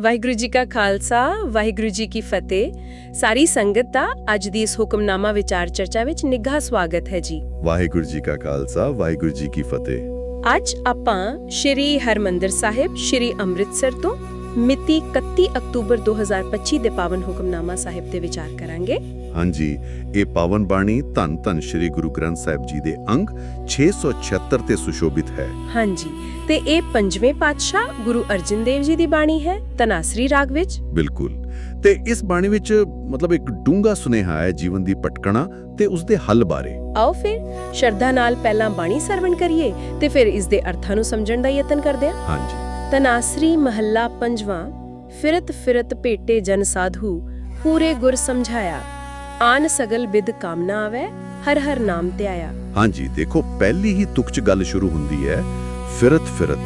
ਵਾਹਿਗੁਰੂ ਜੀ ਕਾ ਖਾਲਸਾ ਵਾਹਿਗੁਰੂ ਜੀ ਕੀ ਫਤਿਹ। ਸਾਰੀ ਸੰਗਤ ਦਾ ਅੱਜ ਦੀ ਇਸ ਹੁਕਮਨਾਮਾ ਵਿਚਾਰ ਚਰਚਾ ਵਿੱਚ ਨਿੱਘਾ ਸਵਾਗਤ ਹੈ ਜੀ। ਵਾਹਿਗੁਰੂ ਜੀ ਕਾ ਖਾਲਸਾ ਵਾਹਿਗੁਰੂ ਜੀ ਕੀ ਫਤਿਹ। ਅੱਜ ਆਪਾਂ ਸ਼੍ਰੀ ਹਰਮੰਦਰ ਸਾਹਿਬ ਸ਼੍ਰੀ ਅੰਮ੍ਰਿਤਸਰ ਤੋਂ ਮਿਤੀ 31 ਅਕਤੂਬਰ 2025 ਦੇ ਪਾਵਨ ਹੁਕਮਨਾਮਾ ਸਾਹਿਬ ਤੇ ਵਿਚਾਰ ਕਰਾਂਗੇ। ਹਾਂਜੀ ਇਹ ਪਾਵਨ ਬਾਣੀ ਧੰਨ ਧੰਨ ਸ੍ਰੀ ਗੁਰੂ ਗ੍ਰੰਥ ਸਾਹਿਬ ਜੀ ਦੇ ਅੰਗ 676 ਤੇ ਸੁਸ਼ੋਭਿਤ ਹੈ। ਹਾਂਜੀ ਤੇ ਇਹ ਪੰਜਵੇਂ ਪਾਤਸ਼ਾਹ ਗੁਰੂ ਅਰਜਨ ਦੇਵ ਜੀ ਦੀ ਬਾਣੀ ਹੈ ਤਨਾਸਰੀ ਰਾਗ ਵਿੱਚ। ਬਿਲਕੁਲ। ਤੇ ਇਸ ਬਾਣੀ ਵਿੱਚ ਮਤਲਬ ਇੱਕ ਡੂੰਘਾ ਸੁਨੇਹਾ ਹੈ ਜੀਵਨ ਦੀ ਭਟਕਣਾ ਤੇ ਉਸ ਦੇ ਹੱਲ ਬਾਰੇ। ਆਓ ਫਿਰ ਸ਼ਰਧਾ ਨਾਲ ਪਹਿਲਾਂ ਬਾਣੀ ਸਰਵਣ ਕਰੀਏ ਤੇ ਫਿਰ ਇਸ ਦੇ ਅਰਥਾਂ ਨੂੰ ਸਮਝਣ ਦਾ ਯਤਨ ਕਰਦੇ ਹਾਂ। ਹਾਂਜੀ। ਤਨਾਸਰੀ ਮਹੱਲਾ ਪੰਜਵਾਂ ਫਿਰਤ ਫਿਰਤ ਭੇਟੇ ਜਨ ਸਾਧੂ ਪੂਰੇ ਗੁਰ ਸਮਝਾਇਆ। ਆਨ ਸਗਲ ਬਿਦ ਕਾਮਨਾ ਆਵੇ ਹਰ ਹਰ ਨਾਮ ਤੇ ਆਇਆ ਹਾਂਜੀ ਦੇਖੋ ਪਹਿਲੀ ਹੀ ਤੁਕ ਚ ਗੱਲ ਸ਼ੁਰੂ ਹੁੰਦੀ ਹੈ ਫਿਰਤ ਫਿਰਤ।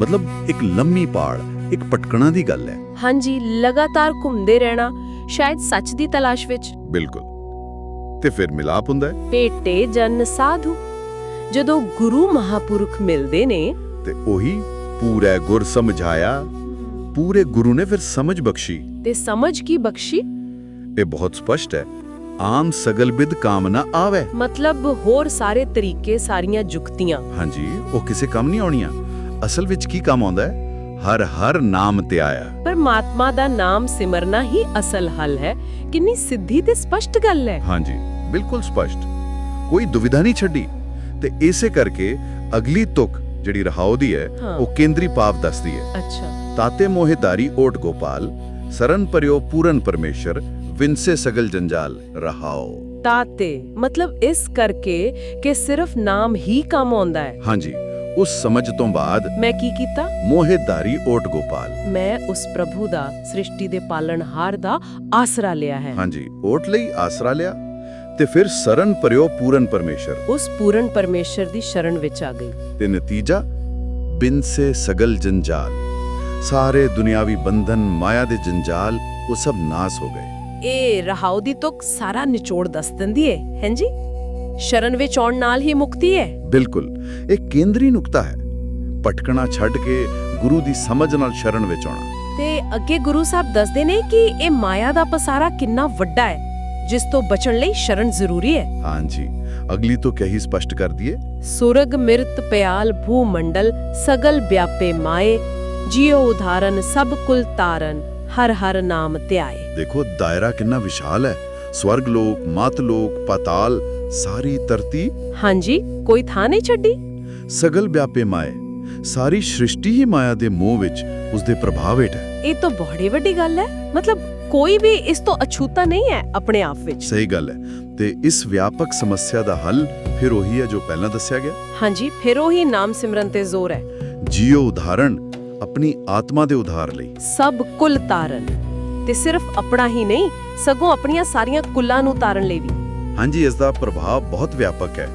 ਮਤਲਬ ਇੱਕ ਲੰਮੀ ਪਾੜ ਇੱਕ ਭਟਕਣਾ ਦੀ ਗੱਲ ਹੈ। ਹਾਂਜੀ ਲਗਾਤਾਰ ਘੁੰਮਦੇ ਰਹਿਣਾ ਸ਼ਾਇਦ ਸੱਚ ਦੀ ਤਲਾਸ਼ ਵਿੱਚ। ਬਿਲਕੁਲ। ਤੇ ਫਿਰ ਮਿਲਾਪ ਹੁੰਦਾ ਹੈ। ਭੇਟੇ ਜਨ ਸਾਧੂ। ਜਦੋਂ ਗੁਰੂ ਮਹਾਪੁਰਖ ਮਿਲਦੇ ਨੇ ਤੇ ਉਹੀ ਪੂਰਾ ਗੁਰ ਸਮਝਾਇਆ। ਪੂਰੇ ਗੁਰੂ ਨੇ ਫਿਰ ਸਮਝ ਬਖਸ਼ੀ। ਤੇ ਸਮਝ ਕੀ ਬਖਸ਼ੀ? ਇਹ ਬਹੁਤ ਸਪਸ਼ਟ ਹੈ। ਆਮ ਸਗਲ ਬਿਦ ਕਾਮਨਾ ਆਵੇ। ਮਤਲਬ ਹੋਰ ਸਾਰੇ ਤਰੀਕੇ ਸਾਰੀਆਂ ਜੁਗਤੀਆਂ। ਹਾਂਜੀ ਉਹ ਕਿਸੇ ਕੰਮ ਨਹੀਂ ਆਉਣੀਆਂ। ਅਸਲ ਵਿੱਚ ਕੀ ਕੰਮ ਆਉਂਦਾ ਹੈ? ਹਰ ਹਰ ਨਾਮ ਤੇ ਆਇਆ। ਪਰਮਾਤਮਾ ਦਾ ਨਾਮ ਸਿਮਰਨਾ ਹੀ ਅਸਲ ਹੱਲ ਹੈ। ਕਿੰਨੀ ਸਿੱਧੀ ਤੇ ਸਪਸ਼ਟ ਗੱਲ ਹੈ। ਹਾਂਜੀ ਬਿਲਕੁਲ ਸਪਸ਼ਟ। ਕੋਈ ਦੁਵਿਧਾ ਨਹੀਂ ਛੱਡੀ। ਤੇ ਇਸੇ ਕਰਕੇ ਅਗਲੀ ਤੁਕ ਜਿਹੜੀ ਰਹਾਉ ਦੀ ਹੈ। ਉਹ ਕੇਂਦਰੀ ਪਾਪ ਦੱਸਦੀ ਹੈ। ਅੱਛਾ। ਤਾਤੇ ਮੋਹਿਦਾਰੀ ਓਟ ਗੋਪਾਲ ਸਰਨ ਪਰਿਓ ਪੂਰਨ ਪਰਮੇਸ਼ਰ ਵਿੰਸੇ ਸਗਲ ਜੰਜਾਲ ਰਹਾਓ। ਤਾਤੇ ਮਤਲਬ ਇਸ ਕਰਕੇ ਕਿ ਸਿਰਫ ਨਾਮ ਹੀ ਕੰਮ ਆਉਂਦਾ ਹੈ। ਹਾਂਜੀ ਉਸ ਸਮਝ ਤੋਂ ਬਾਅਦ ਮੈਂ ਕੀ ਕੀਤਾ? ਮੋਹਿਦਾਰੀ ਓਟ ਗੋਪਾਲ। ਮੈਂ ਉਸ ਪ੍ਰਭੂ ਦਾ ਸ੍ਰਿਸ਼ਟੀ ਦੇ ਪਾਲਣਹਾਰ ਦਾ ਆਸਰਾ ਲਿਆ ਹੈ। ਹਾਂਜੀ ਓਟ ਲਈ ਆਸਰਾ ਲਿਆ। ਤੇ ਫਿਰ ਸਰਨ ਪਰਿਓ ਪੂਰਨ ਪਰਮੇਸ਼ਰ। ਉਸ ਪੂਰਨ ਪਰਮੇਸ਼ਰ ਦੀ ਸ਼ਰਨ ਵਿੱਚ ਆ ਗਈ। ਤੇ ਨਤੀਜਾ ਬਿਨ ਸੇ ਸਗਲ ਜੰਜਾਲ। ਸਾਰੇ ਦੁਨਿਆਵੀ ਬੰਧਨ ਮਾਇਆ ਦੇ ਜੰਜਾਲ ਉਹ ਸਭ ਨਾਸ ਹੋ ਗਏ। ਇਹ ਰਹਾਉ ਦੀ ਤੁਕ ਸਾਰਾ ਨਿਚੋੜ ਦੱਸ ਦਿੰਦੀ ਹੈ ਹੈਂਜੀ ਸ਼ਰਨ ਵਿੱਚ ਆਉਣ ਨਾਲ ਹੀ ਮੁਕਤੀ ਹੈ ਬਿਲਕੁਲ ਇਹ ਕੇਂਦਰੀ ਨੁਕਤਾ ਹੈ। ਭਟਕਣਾ ਛੱਡ ਕੇ ਗੁਰੂ ਦੀ ਸਮਝ ਨਾਲ ਸ਼ਰਨ ਵਿੱਚ ਆਉਣਾ। ਤੇ ਅੱਗੇ ਗੁਰੂ ਸਾਹਿਬ ਦੱਸਦੇ ਨੇ ਕਿ ਇਹ ਮਾਇਆ ਦਾ ਪਸਾਰਾ ਕਿੰਨਾ ਵੱਡਾ ਹੈ ਜਿਸ ਤੋਂ ਬਚਣ ਲਈ ਸ਼ਰਨ ਜ਼ਰੂਰੀ ਹੈ। ਹਾਂਜੀ। ਅਗਲੀ ਤੋਂ ਕਹੀ ਸਪਸ਼ਟ ਕਰ ਦਈਏ। ਸੁਰਗ ਮਿਰਤ ਪਿਆਲ ਭੂ ਮੰਡਲ ਸਗਲ ਵਿਆਪੇ ਮਾਏ ਜਿਉ ਉਧਾਰਨ ਸਭ ਕੁਲ ਤਾਰਨ ਹਰ ਹਰ ਨਾਮ ਧਿਆਏ। ਦੇਖੋ ਦਾਇਰਾ ਕਿੰਨਾ ਵਿਸ਼ਾਲ ਹੈ। ਸਵਰਗ ਲੋਕ ਮਤ ਲੋਕ ਪਾਤਾਲ ਸਾਰੀ ਧਰਤੀ। ਹਾਂਜੀ ਕੋਈ ਥਾਂ ਨਹੀਂ ਛੱਡੀ? ਸਗਲ ਵਿਆਪੇ ਮਾਏ ਸਾਰੀ ਸ੍ਰਿਸ਼ਟੀ ਹੀ ਮਾਇਆ ਦੇ ਮੋਹ ਵਿੱਚ ਉਸਦੇ ਪ੍ਰਭਾਵ ਹੇਠ ਹੈ। ਇਹ ਤਾਂ ਬੜੀ ਵੱਡੀ ਗੱਲ ਹੈ। ਮਤਲਬ ਕੋਈ ਵੀ ਇਸ ਤੋਂ ਅਛੂਤਾ ਨਹੀਂ ਹੈ ਆਪਣੇ ਆਪ ਵਿੱਚ। ਸਹੀ ਗੱਲ ਹੈ। ਤੇ ਇਸ ਵਿਆਪਕ ਸਮੱਸਿਆ ਦਾ ਹੱਲ ਫਿਰ ਉਹੀ ਹੈ ਜੋ ਪਹਿਲਾਂ ਦੱਸਿਆ ਗਿਆ? ਹਾਂਜੀ ਫਿਰ ਉਹੀ ਨਾਮ ਸਿਮਰਨ ਤੇ ਜ਼ੋਰ ਹੈ। ਜੀਓ ਉਦਾਹਰਣ ਆਪਣੀ ਆਤਮਾ ਦੇ ਉਧਾਰ ਲਈ। ਸਭ ਕੁਲ ਤਾਰਨ। ਤੇ ਸਿਰਫ ਆਪਣਾ ਹੀ ਨਹੀਂ ਸਗੋਂ ਆਪਣੀਆਂ ਸਾਰੀਆਂ ਕੁੱਲਾਂ ਨੂੰ ਤਾਰਨ ਲਈ ਵੀ। ਹਾਂਜੀ ਇਸ ਦਾ ਪ੍ਰਭਾਵ ਬਹੁਤ ਵਿਆਪਕ ਹੈ।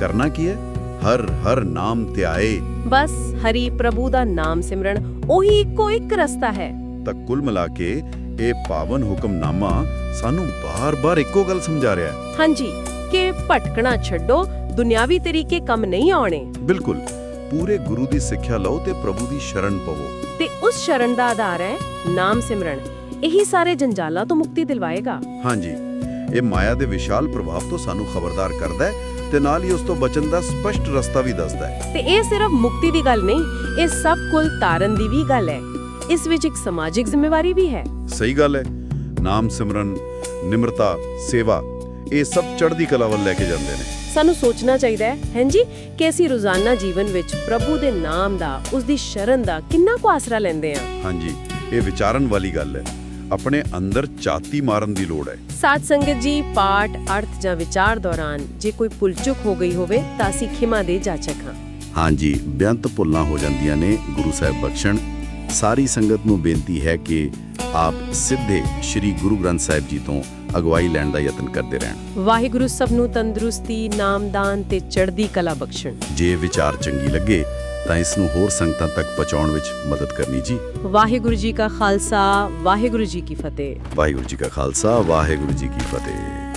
ਕਰਨਾ ਕੀ ਹੈ? ਹਰ ਹਰ ਨਾਮ ਧਿਆਏ। ਬਸ ਹਰੀ ਪ੍ਰਭੂ ਦਾ ਨਾਮ ਸਿਮਰਨ ਉਹੀ ਇੱਕੋ ਇੱਕ ਰਸਤਾ ਹੈ। ਤਾਂ ਕੁੱਲ ਮਿਲਾ ਕੇ ਇਹ ਪਾਵਨ ਹੁਕਮਨਾਮਾ ਸਾਨੂੰ ਬਾਰ-ਬਾਰ ਇੱਕੋ ਗੱਲ ਸਮਝਾ ਰਿਹਾ ਹੈ। ਹਾਂਜੀ ਕਿ ਭਟਕਣਾ ਛੱਡੋ ਦੁਨਿਆਵੀ ਤਰੀਕੇ ਕੰਮ ਨਹੀਂ ਆਉਣੇ। ਬਿਲਕੁਲ। ਪੂਰੇ ਗੁਰੂ ਦੀ ਸਿੱਖਿਆ ਲਓ ਤੇ ਪ੍ਰਭੂ ਦੀ ਸ਼ਰਨ ਪਵੋ। ਤੇ ਉਸ ਸ਼ਰਨ ਦਾ ਆਧਾਰ ਹੈ ਨਾਮ ਸਿਮਰਨ। ਇਹੀ ਸਾਰੇ ਜੰਜਾਲਾਂ ਤੋਂ ਮੁਕਤੀ ਦਿਲਵਾਏਗਾ। ਹਾਂਜੀ। ਇਹ ਮਾਇਆ ਦੇ ਵਿਸ਼ਾਲ ਪ੍ਰਭਾਵ ਤੋਂ ਸਾਨੂੰ ਖਬਰਦਾਰ ਕਰਦਾ ਹੈ ਤੇ ਨਾਲ ਹੀ ਉਸ ਤੋਂ ਬਚਣ ਦਾ ਸਪਸ਼ਟ ਰਸਤਾ ਵੀ ਦੱਸਦਾ ਹੈ। ਤੇ ਇਹ ਸਿਰਫ ਮੁਕਤੀ ਦੀ ਗੱਲ ਨਹੀਂ ਇਹ ਸਭ ਕੁਲ ਤਾਰਨ ਦੀ ਵੀ ਗੱਲ ਹੈ। ਇਸ ਵਿੱਚ ਇੱਕ ਸਮਾਜਿਕ ਜ਼ਿੰਮੇਵਾਰੀ ਵੀ ਹੈ। ਸਹੀ ਗੱਲ ਹੈ। ਨਾਮ ਸਿਮਰਨ ਨਿਮਰਤਾ ਸੇਵਾ ਇਹ ਸਭ ਚੜ੍ਹਦੀ ਕਲਾ ਵੱਲ ਲੈ ਕੇ ਜਾਂਦੇ ਨੇ। ਸਾਨੂੰ ਸੋਚਣਾ ਚਾਹੀਦਾ ਹੈ ਹਾਂਜੀ ਕਿ ਅਸੀਂ ਰੋਜ਼ਾਨਾ ਜੀਵਨ ਵਿੱਚ ਪ੍ਰਭੂ ਦੇ ਨਾਮ ਦਾ ਉਸ ਦੀ ਸ਼ਰਨ ਦਾ ਕਿੰਨਾ ਕੁ ਆਸਰਾ ਲੈਂਦੇ ਹਾਂ। ਹਾਂਜੀ ਇਹ ਵਿਚਾਰਨ ਵਾਲੀ ਗੱਲ ਹੈ। ਆਪਣੇ ਅੰਦਰ ਚਾਤੀ ਮਾਰਨ ਦੀ ਲੋੜ ਹੈ। ਸਾਧ ਸੰਗਤ ਜੀ ਪਾਠ ਅਰਥ ਜਾਂ ਵਿਚਾਰ ਦੌਰਾਨ ਜੇ ਕੋਈ ਭੁੱਲ-ਚੁੱਕ ਹੋ ਗਈ ਹੋਵੇ ਤਾਂ ਅਸੀਂ ਖਿਮਾ ਦੇ ਜਾਚਕ ਹਾਂ। ਹਾਂਜੀ ਬੇਅੰਤ ਭੁੱਲਾਂ ਹੋ ਜਾਂਦੀਆਂ ਨੇ ਗੁਰੂ ਸਾਹਿਬ ਬਖਸ਼ਣ। ਸਾਰੀ ਸੰਗਤ ਨੂੰ ਬੇਨਤੀ ਹੈ ਕਿ ਆਪ ਸਿੱਧੇ ਸ੍ਰੀ ਗੁਰੂ ਗ੍ਰੰਥ ਸਾਹਿਬ ਜੀ ਤੋਂ ਅਗਵਾਈ ਲੈਣ ਦਾ ਯਤਨ ਕਰਦੇ ਰਹਿਣ। ਵਾਹਿਗੁਰੂ ਸਭ ਨੂੰ ਤੰਦਰੁਸਤੀ ਨਾਮਦਾਨ ਤੇ ਚੜ੍ਹਦੀ ਕਲਾ ਬਖਸ਼ਣ। ਜੇ ਵਿਚਾਰ ਚੰਗੀ ਲੱਗੇ ਤਾਂ ਇਸ ਨੂੰ ਹੋਰ ਸੰਗਤਾਂ ਤੱਕ ਪਹੁੰਚਾਉਣ ਵਿੱਚ ਮਦਦ ਕਰਨੀ ਜੀ। ਵਾਹਿਗੁਰੂ ਜੀ ਕਾ ਖਾਲਸਾ ਵਾਹਿਗੁਰੂ ਜੀ ਕੀ ਫਤਿਹ। ਵਾਹਿਗੁਰੂ ਜੀ ਕਾ ਖਾਲਸਾ ਵਾਹਿਗੁਰੂ ਜੀ ਕੀ ਫਤਿਹ।